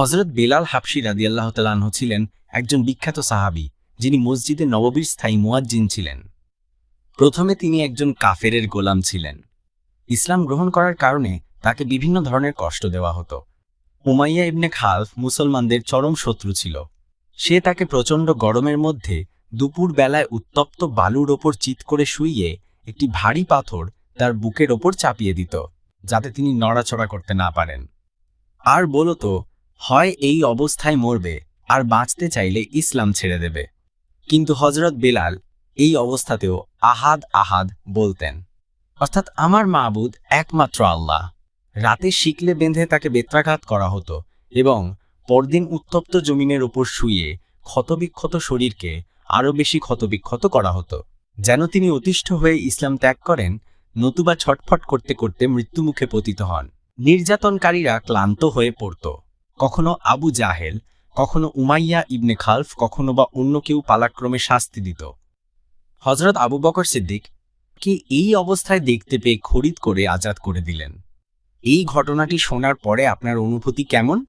হজরত বেলাল হাবশি রাদিয়াল্লাহ তালাহ ছিলেন একজন বিখ্যাত সাহাবি, যিনি মসজিদে নববীর স্থায়ী মুয়াজ্জিন ছিলেন। প্রথমে তিনি একজন কাফেরের গোলাম ছিলেন। ইসলাম গ্রহণ করার কারণে তাকে বিভিন্ন ধরনের কষ্ট দেওয়া হতো। উমাইয়া ইবনে খালফ মুসলমানদের চরম শত্রু ছিল। সে তাকে প্রচণ্ড গরমের মধ্যে দুপুর বেলায় উত্তপ্ত বালুর ওপর চিৎ করে শুইয়ে একটি ভারী পাথর তার বুকের ওপর চাপিয়ে দিত, যাতে তিনি নড়াচড়া করতে না পারেন। আর বলতো হয় এই অবস্থায় মরবে, আর বাঁচতে চাইলে ইসলাম ছেড়ে দেবে। কিন্তু হজরত বেলাল এই অবস্থাতেও আহাদ আহাদ বলতেন, অর্থাৎ আমার মাবুদ একমাত্র আল্লাহ। রাতে শিকলে বেঁধে তাকে বেত্রাঘাত করা হতো এবং পরদিন উত্তপ্ত জমিনের উপর শুয়ে ক্ষতবিক্ষত শরীরকে আরও বেশি ক্ষতবিক্ষত করা হতো। যেন তিনি অতিষ্ঠ হয়ে ইসলাম ত্যাগ করেন, নতুবা ছটফট করতে করতে মৃত্যুমুখে পতিত হন। নির্যাতনকারীরা ক্লান্ত হয়ে পড়ত। কখনো আবু জাহেল, কখনো উমাইয়া ইবনে খালফ, কখনো বা অন্য কেউ পালাক্রমে শাস্তি দিত। হজরত আবু বকর সিদ্দিক কি এই অবস্থায় দেখতে পেয়ে খরিদ করে আজাদ করে দিলেন। এই ঘটনাটি শোনার পরে আপনার অনুভূতি কেমন?